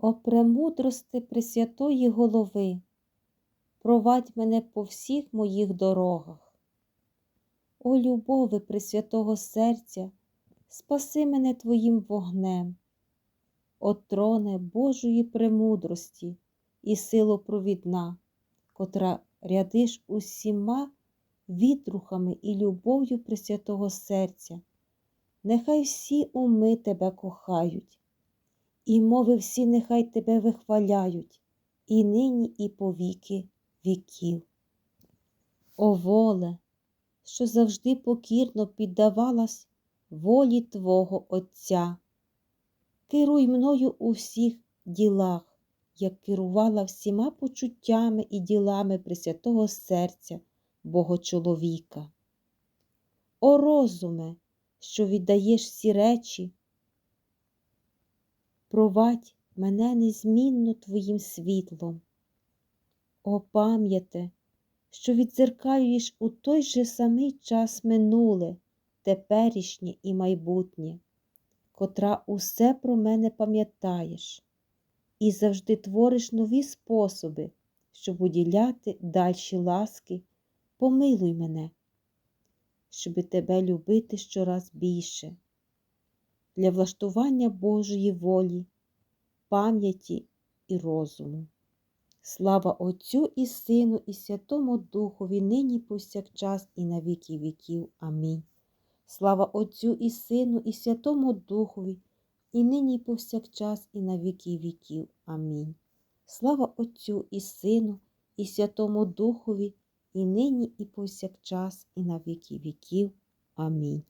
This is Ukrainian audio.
О премудрости Пресвятої Голови, провадь мене по всіх моїх дорогах. О любови Пресвятого серця, спаси мене Твоїм вогнем. О троне Божої премудрості і силопровідна, котра рядиш усіма відрухами і любов'ю Пресвятого серця. Нехай всі уми тебе кохають, і мови всі нехай тебе вихваляють, і нині, і по віки віків. О воле, що завжди покірно піддавалась волі Твого Отця, керуй мною у всіх ділах, як керувала всіма почуттями і ділами Пресвятого серця Богочоловіка. О розуме, що віддаєш всі речі, провадь мене незмінно Твоїм світлом. О пам'яте, що відзеркалюєш у той же самий час минуле, теперішнє і майбутнє, котра усе про мене пам'ятаєш, і завжди твориш нові способи, щоб уділяти дальші ласки, помилуй мене щоби тебе любити щораз більше, для влаштування Божої волі, пам'яті і розуму. Слава Отцю і Сину, і Святому Духові, нині повсякчас, і на віки віків. Амінь. Слава Отцю і Сину, і Святому Духові, і нині повсякчас, і на віки віків. Амінь. Слава Отцю і Сину, і Святому Духові, і нині, і повсякчас, і на віки віків. Амінь.